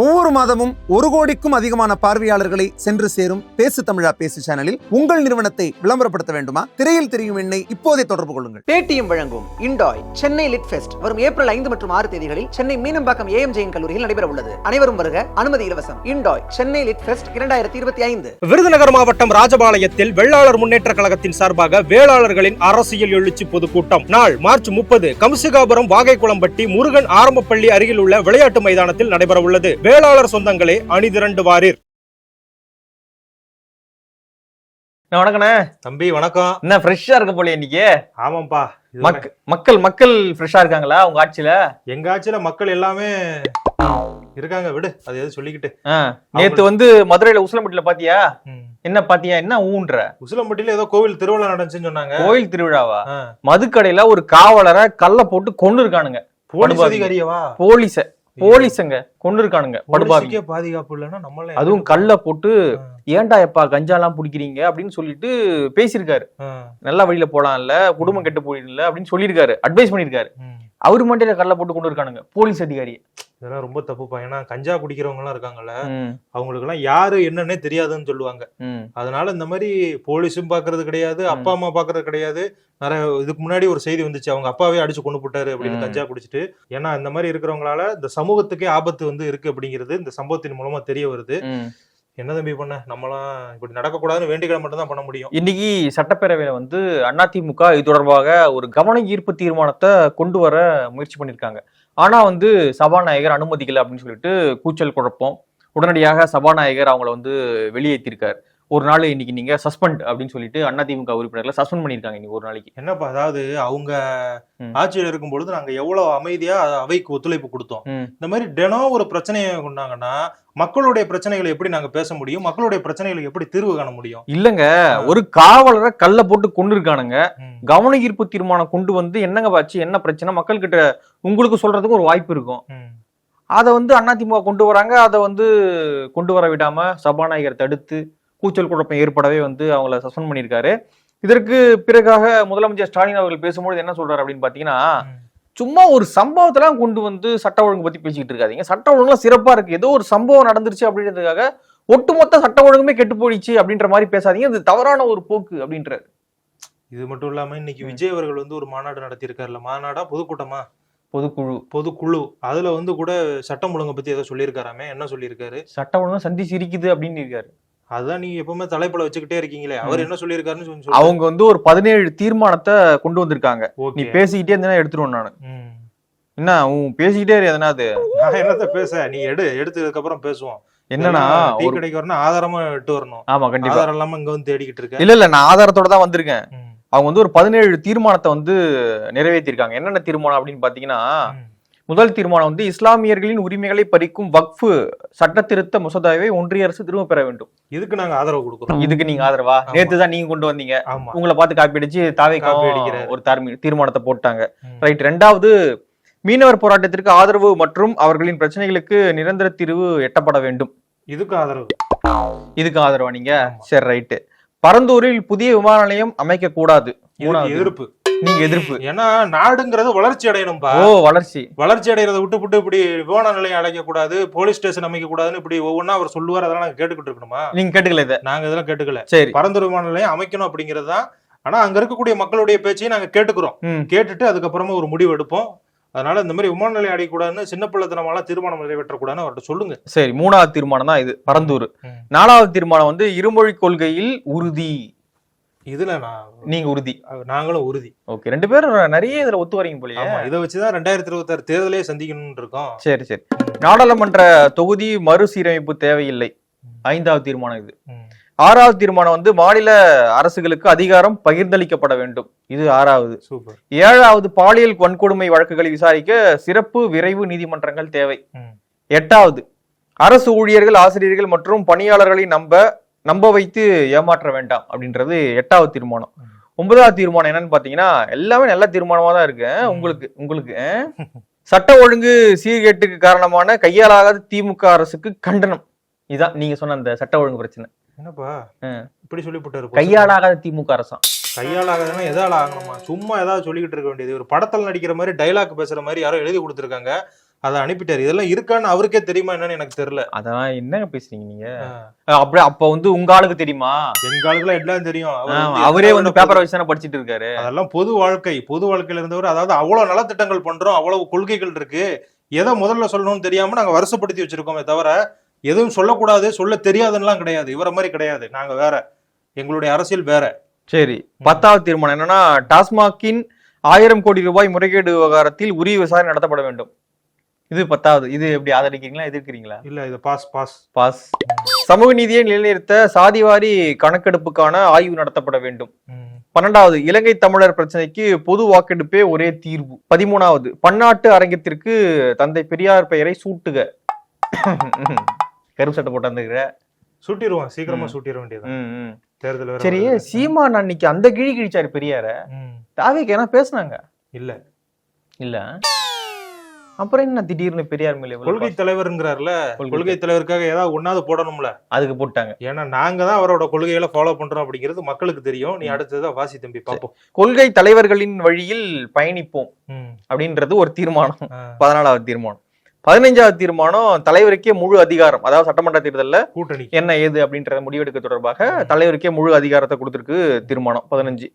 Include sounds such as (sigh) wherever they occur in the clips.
ஒவ்வொரு மாதமும் ஒரு கோடிக்கும் அதிகமான பார்வையாளர்களை சென்று சேரும் பேசு தமிழா பேசு சேனலில் உங்கள் நிறுவனத்தை விளம்பரப்படுத்த வேண்டுமா? திரையில் தெரியும் எண்ணை இப்போதே தொடர்பு கொள்ளுங்கள். பேடிஎம் வழங்கும் இண்டாய் சென்னை லிட் ஃபெஸ்ட். வரும் ஏப்ரல் ஐந்து மற்றும் ஆறு தேதிகளில் சென்னை மீனம்பாக்கம் ஏஎம் ஜெயின் கல்லூரியில் நடைபெற உள்ளது. அனைவரும் வருக அனுமதி இலவசம். இண்டாய் சென்னை லிட் ஃபெஸ்ட் இரண்டாயிரத்தி இருபத்தி ஐந்து. விருதுநகர் மாவட்டம் ராஜபாளையத்தில் வெள்ளாளர் முன்னேற்ற கழகத்தின் சார்பாக வேளாளர்களின் அரசியல் எழுச்சி பொதுக்கூட்டம். நாள் மார்ச் முப்பது கம்சிகாபுரம் வாகைக்குளம்பட்டி முருகன் ஆரம்பப்பள்ளி அருகில் உள்ள விளையாட்டு மைதானத்தில் நடைபெற உள்ளது. வேளாளர் சொந்தங்களே அணிதிரண்டு வாரீர் அண்ணா, வணக்கண்ணே. தம்பி வணக்கம். என்ன ஃப்ரெஷ்ஷா இருக்க போல இன்னைக்கு. ஆமாப்பா மக்கள் மக்கள் ஃப்ரெஷ்ஷா இருக்காங்களா உங்க ஆட்சியில? எங்க ஆட்சியில மக்கள் எல்லாமே இருக்காங்க விடு. அது எது சொல்லிக்கிட்டு. நேத்து வந்து மதுரையில உசிலம்பட்டியில பாத்தியா? என்ன பாத்தியா என்ன ஊன்ற? உசிலம்பட்டியில ஏதோ கோவில் திருவிழா நடந்துச்சுன்னு சொன்னாங்க. கோயில் திருவிழாவா. மதுக்கடையில ஒரு காவலரை கல்ல போட்டு கொண்டு இருக்கானுங்க போலீஸ். அதிகாரியவா போலீஸ. போலீஸுங்க கொண்டு இருக்கானுங்க படுபாவி. போலீஸுக்கே பாதுகாப்பு இல்லைன்னா நம்மள அதுவும் கல்ல போட்டு ஏன்டா எப்பா கஞ்சாலாம் பிடிக்கிறீங்க? அப்படின்னு சொல்லிட்டு பேசியிருக்காரு. நல்ல வழியில போலாம்ல குடும்பம் கெட்டு போயிடல அப்படின்னு சொல்லியிருக்காரு அட்வைஸ் பண்ணியிருக்காரு. அவரு மண்டையில கல்ல போட்டு கொண்டு இருக்கானுங்க போலீஸ் அதிகாரி இதெல்லாம் ரொம்ப தப்புப்பா ஏன்னா கஞ்சா குடிக்கிறவங்க எல்லாம் இருக்காங்கல்ல அவங்களுக்கு எல்லாம் யாரு என்னன்னே தெரியாதுன்னு சொல்லுவாங்க. அதனால இந்த மாதிரி போலீஸும் பாக்குறது கிடையாது அப்பா அம்மா பாக்குறது கிடையாது. நிறைய இதுக்கு முன்னாடி ஒரு செய்தி வந்துச்சு அவங்க அப்பாவே அடிச்சு கொண்டு போட்டாரு அப்படின்னு. கஞ்சா குடிச்சிட்டு. ஏன்னா இந்த மாதிரி இருக்கிறவங்களால இந்த சமூகத்துக்கே ஆபத்து வந்து இருக்கு அப்படிங்கிறது இந்த சம்பவத்தின் மூலமா தெரிய வருது. என்ன தம்பி பண்ண? நம்மலாம் இப்படி நடக்கக்கூடாதுன்னு வேண்டிக்கிட மட்டும் தான் பண்ண முடியும். இன்னைக்கு சட்டப்பேரவையில வந்து அதிமுக இது தொடர்பாக ஒரு கவன ஈர்ப்பு தீர்மானத்தை கொண்டு வர முயற்சி பண்ணிருக்காங்க ஆனால் வந்து சபாநாயகர் அனுமதிக்கலை அப்படின்னு சொல்லிட்டு கூச்சல் குழப்பம். உடனடியாக சபாநாயகர் அவங்கள வந்து வெளியேற்றிருக்கார் ஒரு நாள் இன்னைக்கு நீங்க சஸ்பெண்ட் அப்படின்னு சொல்லிட்டு அதிமுக உறுப்பினர்களை சஸ்பெண்ட் பண்ணிருக்காங்க இன்னைக்கு ஒரு நாளைக்கு. என்னப்பா அதாவது அவங்க. ஆட்சியில் இருக்கும் பொழுது நாங்க எவ்வளவு அமைதியா அவைக்கு ஒத்துழைப்பு கொடுத்தோம். இந்த மாதிரி தினம் ஒரு பிரச்சனையை கொண்டாங்கன்னா மக்களுடைய பிரச்சனைகளை எப்படி நாங்க பேச முடியும்? மக்களுடைய பிரச்சனைகளுக்கு எப்படி தீர்வு காண முடியும்? இல்லங்க ஒரு காவலரை கல்ல போட்டு கொண்டு இருக்கானுங்க கவன ஈர்ப்பு தீர்மானம் கொண்டு வந்து என்னங்க பாச்சு என்ன பிரச்சனை? மக்கள் கிட்ட உங்களுக்கு சொல்றதுக்கு ஒரு வாய்ப்பு இருக்கும். அதை வந்து அதிமுக கொண்டு வராங்க அதை வந்து கொண்டு வர விடாம சபாநாயகர் தடுத்து கூச்சல் குழப்பம் ஏற்படவே வந்து அவங்கள சஸ்பெண்ட் பண்ணியிருக்காரு. இதற்கு பிறகாக முதலமைச்சர் ஸ்டாலின் அவர்கள் பேசும்போது என்ன சொல்றாரு அப்படின்னு பாத்தீங்கன்னா. சும்மா ஒரு சம்பவத்தெல்லாம் கொண்டு வந்து சட்ட ஒழுங்கு பத்தி பேசிக்கிட்டு இருக்காதீங்க. சட்ட ஒழுங்குலாம் சிறப்பா இருக்கு. ஏதோ ஒரு சம்பவம் நடந்துருச்சு அப்படின்றதுக்காக ஒட்டுமொத்த சட்ட ஒழுங்குமே கெட்டு போயிடுச்சு அப்படின்ற மாதிரி பேசாதீங்க. இது தவறான ஒரு போக்கு அப்படின்றாரு. இது மட்டும் இல்லாம இன்னைக்கு. விஜய் அவர்கள் வந்து ஒரு மாநாடு நடத்தியிருக்காருல்ல. மாநாடா பொதுக்கூட்டமா? பொதுக்குழு. பொதுக்குழு. அதுல வந்து கூட சட்டம் ஒழுங்கை பத்தி ஏதோ சொல்லியிருக்காராமே. என்ன சொல்லியிருக்காரு? சட்ட ஒழுங்கு சந்தி சிரிக்குது அப்படின்னு இருக்காரு. அதான் நீங்க எப்பவுமே தலைப்புல வச்சுக்கிட்டே இருக்கீங்களே. அவர். என்ன சொல்லியிருக்காருன்னு சொல்லி. அவங்க வந்து ஒரு பதினேழு தீர்மானத்தை கொண்டு வந்திருக்காங்க. நீ பேசிக்கிட்டே இருந்தா எடுத்துருவேன் நான். என்ன உன் பேசிக்கிட்டே எதனா அது? நான் என்னத்த பேச? நீ எடு எடுத்ததுக்கு அப்புறம் பேசுவோம். என்னன்னா டீ கடைக்கு வரணும் ஆதாரமா எட்டு வரணும். ஆமா கண்டிப்பா. ஆதாரம் இல்லாம இங்க வந்து தேடிக்கிட்டு இருக்க. இல்ல இல்ல நான் ஆதாரத்தோட தான் வந்திருக்கேன். அவங்க வந்து ஒரு பதினேழு தீர்மானத்தை வந்து நிறைவேற்றிருக்காங்க என்னென்ன தீர்மானம் அப்படின்னு பாத்தீங்கன்னா. முதல் தீர்மானம் வந்து இஸ்லாமியர்களின் உரிமைகளை பறிக்கும் வக்ஃபு சட்ட திருத்த மசோதாவை ஒன்றிய அரசு திரும்ப பெற வேண்டும். இதுக்கு நாங்க ஆதரவு கொடுக்குறோம். இதுக்கு நீங்க ஆதரவா. நேத்து தான் நீங்க கொண்டு வந்தீங்க. உங்களை பார்த்து காப்பி அடிச்சு தாவே காப்பி அடிக்கிறாரு. ஒரு தார்மீ- தீர்மானத்தை போட்டாங்க. ரைட் ரெண்டாவது மீனவர் போராட்டத்திற்கு ஆதரவு மற்றும் அவர்களின் பிரச்சனைகளுக்கு நிரந்தர தீர்வு எட்டப்பட வேண்டும். இதுக்கு ஆதரவு. இதுக்கு ஆதரவா நீங்க. சரி ரைட்டு பரந்தூரில் புதிய விமான நிலையம் அமைக்க கூடாது. எதிர்ப்பு. நீங்க எதிர்ப்பு. ஏன்னா நாடுங்கிறது வளர்ச்சி அடையணும்பா. ஓ வளர்ச்சி. வளர்ச்சி அடைகிறத விட்டு இப்படி விமான நிலையம் அடைக்க கூடாது போலீஸ் ஸ்டேஷன் அமைக்க கூடாதுன்னு இப்படி ஒவ்வொன்றா அவர் சொல்லுவார் அதெல்லாம் நாங்க கேட்டுக்கிட்டு இருக்கணுமா? நீங்க கேட்டுக்கல இத. நாங்க இதெல்லாம் கேட்டுக்கல. சரி. பரந்தூர் விமான நிலையம் அமைக்கணும் அப்படிங்கிறது ஆனா அங்க இருக்கக்கூடிய மக்களுடைய பேச்சையும் நாங்க கேட்டுக்கிறோம். கேட்டுட்டு அதுக்கப்புறமா ஒரு முடிவு எடுப்போம். அதனால இந்த மாதிரி விமான நிலையம் அடையக்கூடாதுன்னு சின்ன பிள்ளைத்தனமாலாம் தீர்மானம் நிறைவேற்றக்கூடாதுன்னு அவர்கிட்ட சொல்லுங்க. சரி மூணாவது தீர்மானம் தான் இது பரந்தூர். நாலாவது தீர்மானம் வந்து இருமொழி கொள்கையில் உறுதி. இதுல நான் நீங்க உறுதி. நாங்களும் உறுதி. ஓகே ரெண்டு பேரும் நிறைய இதுல ஒத்து வரீங்க போலயே. ஆமா இதை வச்சுதான் ரெண்டாயிரத்தி இருபத்தாறு தேர்தலே சந்திக்கணும்னு இருக்கோம் சரி சரி. நாடாளுமன்ற தொகுதி மறுசீரமைப்பு தேவையில்லை. ஐந்தாவது தீர்மானம் இது. ஆறாவது தீர்மானம் வந்து மாநில அரசுகளுக்கு அதிகாரம் பகிர்ந்தளிக்கப்பட வேண்டும். இது ஆறாவது. சூப்பர். ஏழாவது பாலியல் வன்கொடுமை வழக்குகளை விசாரிக்க சிறப்பு விரைவு நீதிமன்றங்கள் தேவை. எட்டாவது அரசு ஊழியர்கள் ஆசிரியர்கள் மற்றும் பணியாளர்களை நம்ப நம்ப வைத்து ஏமாற்ற வேண்டாம் அப்படின்றது எட்டாவது தீர்மானம். ஒன்பதாவது தீர்மானம் என்னன்னு பாத்தீங்கன்னா எல்லாமே நல்ல தீர்மானமா தான் இருக்கு. உங்களுக்கு உங்களுக்கு. சட்ட ஒழுங்கு சீர்கேட்டுக்கு காரணமான கையாலாகாத திமுக அரசுக்கு கண்டனம். இதான் நீங்க சொன்ன அந்த சட்ட ஒழுங்கு பிரச்சனை. என்னப்பா. இப்படி சொல்லி போட்டாரு கையாலாகாத திமுக அரசாம் கையால் ஆகாதுன்னா எதால ஆகணுமா? சும்மா ஏதாவது சொல்லிக்கிட்டு இருக்க வேண்டியது. ஒரு படத்துல நடிக்கிற மாதிரி டைலாக் பேசுற மாதிரி யாரோ எழுதி கொடுத்துருக்காங்க. அதை அனுப்பிட்டாரு. இதெல்லாம் இருக்கான்னு அவருக்கே தெரியுமா என்னன்னு எனக்கு தெரியல. அதெல்லாம் என்னங்க பேசுறீங்க நீங்க? அப்படியே அப்ப வந்து உங்க ஆளுக்கு தெரியுமா? எங்க ஆளுக்கெல்லாம் எல்லாம் தெரியும். அவர் வந்து பேப்பரை வச்சு தானே படிச்சிட்டு இருக்காரு. அதெல்லாம் பொது வாழ்க்கை. பொது வாழ்க்கையில இருந்தவர் அதாவது அவ்வளவு நலத்திட்டங்கள் பண்றோம் அவ்வளவு கொள்கைகள் இருக்கு. எதை முதல்ல சொல்லணும்னு தெரியாம நாங்க வருஷப்படுத்தி வச்சிருக்கோமே தவிர எதுவும் சொல்லக்கூடாது சொல்ல தெரியாதுன்னுலாம் கிடையாது. இவரை மாதிரி கிடையாது. நாங்க வேற. எங்களுடைய அரசியல் வேற. சரி. பத்தாவது தீர்மானம் என்னன்னா டாஸ்மாகின் ஆயிரம் கோடி ரூபாய் முறைகேடு விவகாரத்தில் உரிய விசாரணை நடத்தப்பட வேண்டும். இது பத்தாவது. இது எப்படி ஆதரிக்கிறீங்களா? எதிர்க்கிறீங்களா? இல்ல இது பாஸ் பாஸ். பாஸ். சமூக நீதியை நிலைநிறுத்த சாதிவாரி கணக்கெடுப்புக்கான ஆய்வு நடத்தப்பட வேண்டும். பன்னெண்டாவது இலங்கை தமிழர் பிரச்சனைக்கு பொது வாக்கெடுப்பே ஒரே தீர்வு. பதிமூணாவது பன்னாட்டு அரங்கத்திற்கு தந்தை பெரியார் பெயரை சூட்டுக. கருப்பு சட்டை போட்டாந்துக்கிற சுட்டிடுவோம் சீக்கிரமா. சுட்டிட வேண்டியது. தேர்தல் சரி. சீமான் அன்னைக்கு அந்த கிழி கிழிச்சாரு பெரியார. தாவேக்கு என்ன பேசுனாங்க? இல்ல. இல்ல. அப்புறம் என்ன திடீர்னு பெரியார் மேல கொள்கை? தலைவர்ங்கிறாருல கொள்கை தலைவருக்காக ஏதாவது ஒன்னாவது போடணும்ல? அதுக்கு போட்டாங்க. ஏன்னா நாங்க தான் அவரோட கொள்கைகளை ஃபாலோ பண்றோம் அப்படிங்கிறது மக்களுக்கு தெரியும். நீ அடுத்ததான் வாசி தம்பி பாப்போம். கொள்கை தலைவர்களின் வழியில் பயணிப்போம். அப்படின்றது ஒரு தீர்மானம். பதினாலாவது தீர்மானம். பதினைஞ்சாவது தீர்மானம் தலைவருக்கே முழு அதிகாரம் அதாவது சட்டமன்ற தேர்தல்ல கூட்டணி. என்ன ஏது அப்படின்றத முடிவெடுக்க தொடர்பாக தலைவருக்கே முழு அதிகாரத்தை கொடுத்திருக்கு தீர்மானம் பதினஞ்சு.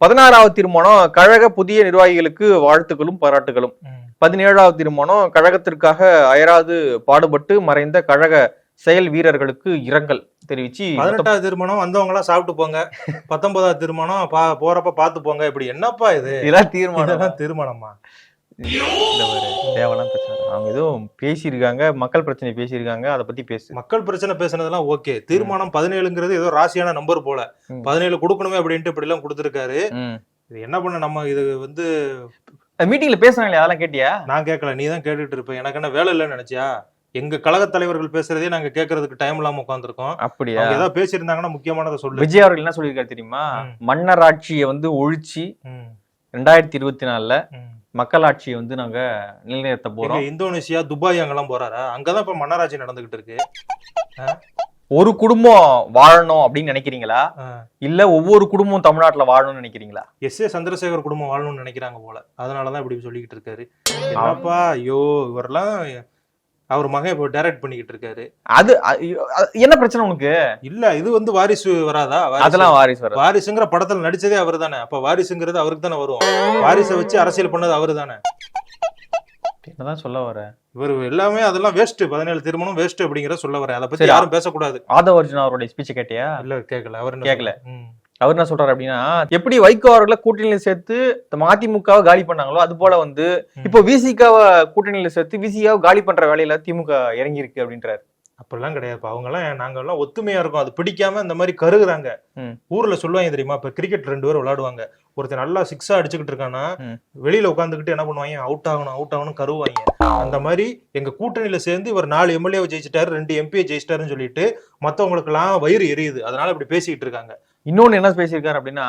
பதினாறாவது தீர்மானம் கழக புதிய நிர்வாகிகளுக்கு வாழ்த்துக்களும் பாராட்டுகளும். பதினேழாவது தீர்மானம் கழகத்திற்காக அயராது பாடுபட்டு மறைந்த கழக செயல் வீரர்களுக்கு இரங்கல் தெரிவிச்சு பதினெட்டாவது திருமணம் வந்தவங்க எல்லாம் சாப்பிட்டு போங்க. பத்தொன்பதாவது திருமணம் போறப்ப பாத்து போங்க. இப்படி என்னப்பா இது? இதெல்லாம் தீர்மானம்? திருமணமா ஒரு தேவையான பிரச்சனை அவங்க எதுவும் பேசியிருக்காங்க மக்கள் பிரச்சனை பேசியிருக்காங்க அதை பத்தி பேசு. மக்கள் பிரச்சனை பேசுனதெல்லாம் ஓகே. தீர்மானம் பதினேழுங்கிறது ஏதோ ராசியான நம்பர் போல. பதினேழு கொடுக்கணுமே அப்படின்ட்டு இப்படி எல்லாம் கொடுத்துருக்காரு. இது என்ன பண்ண நம்ம இது வந்து மீட்டிங்ல பேசுனாங்களே அதெல்லாம் கேட்டியா? நான் கேட்கல நீ தான் கேட்டுட்டு இருப்ப. எனக்கு என்ன வேலை இல்லைன்னு நினைச்சியா? எங்க கழக தலைவர்கள் பேசுறதே நாங்க கேட்கறதுக்கு டைம் இல்லாம உட்காந்துருக்கோம் அப்படியா? ஏதாவது பேசியிருந்தாங்கன்னா முக்கியமானதை சொல்லு. விஜய் அவர்கள் என்ன சொல்லியிருக்காரு தெரியுமா? ம். மன்னர் ஆட்சியை வந்து ஒழிச்சு ரெண்டாயிரத்தி இருபத்தி நாலுல ம். மக்கள் ஆட்சியை வந்து நாங்க நிலைநிறுத்த போறோம். இந்தோனேசியா துபாய் அங்கெல்லாம் போறாரா? அங்கதான் இப்ப மன்னராட்சி நடந்துகிட்டு இருக்கு. ஒரு குடும்பம் வாழணும் அப்படின்னு நினைக்கிறீங்களா. இல்ல ஒவ்வொரு குடும்பம் தமிழ்நாட்டுல வாழணும்னு நினைக்கிறீங்களா? எஸ் ஏ சந்திரசேகர் குடும்பம் வாழணும்னு நினைக்கிறாங்க போல. அதனாலதான் இப்படி சொல்லிக்கிட்டு இருக்காரு. என்னப்பா? ஐயோ இவரெல்லாம் அவர் மகன் இப்போ டைரக்ட் பண்ணிக்கிட்டு இருக்காரு. அது என்ன பிரச்சனை உனக்கு? இல்ல இது வந்து வாரிசு வராதா? அதெல்லாம் வாரிசு வர வாரிசுங்கிற படத்துல நடிச்சதே அவர் தானே அப்ப வாரிசுங்கிறது அவருக்கு தானே வரும். வாரிசை வச்சு அரசியல் பண்ணது அவரு தானே என்னதான் சொல்ல வர? இவர் எல்லாமே அதெல்லாம் வேஸ்ட் பதினேழு திருமணம் வேஸ்ட் அப்படிங்கிற சொல்ல வரேன் அதை பத்தி. யாரும் பேசக்கூடாது. ஆதவ அவருடைய ஸ்பீச்சை கேட்டியா? இல்ல கேட்கல அவர் கேட்கல. அவர் என்ன சொல்றாரு அப்படின்னா எப்படி வைகோ அவர்களை கூட்டணியில சேர்த்து மதிமுகவை காலி பண்ணாங்களோ அது போல வந்து இப்போ விசிகாவை கூட்டணியில சேர்த்து விசிகாவை காலி பண்ற வேலையில திமுக இறங்கி இருக்கு அப்படின்றாரு. அப்படிலாம் கிடையாது அவங்க எல்லாம் நாங்க எல்லாம் ஒத்துமையா இருக்கோம். அது பிடிக்காம இந்த மாதிரி கருகுறாங்க. ஊர்ல சொல்லுவாங்க தெரியுமா? இப்ப கிரிக்கெட் ரெண்டு பேரும் விளையாடுவாங்க. ஒருத்தன் நல்லா சிக்ஸா அடிச்சுக்கிட்டு இருக்கானா. வெளியில உட்காந்துக்கிட்டு என்ன பண்ணுவாங்க? அவுட் ஆகணும் அவுட் ஆகணும் கருவாங்க அந்த மாதிரி எங்க கூட்டணியில சேர்ந்து இவர் நாலு எம்எல்ஏ ஜெயிச்சிட்டாரு ரெண்டு எம்பியை ஜெயிச்சிட்டாருன்னு சொல்லிட்டு மத்தவங்களுக்கு எல்லாம் வயிறு எரியுது. அதனால இப்படி பேசிக்கிட்டு இருக்காங்க. இன்னொன்னு என்ன பேசியிருக்காரு அப்படின்னா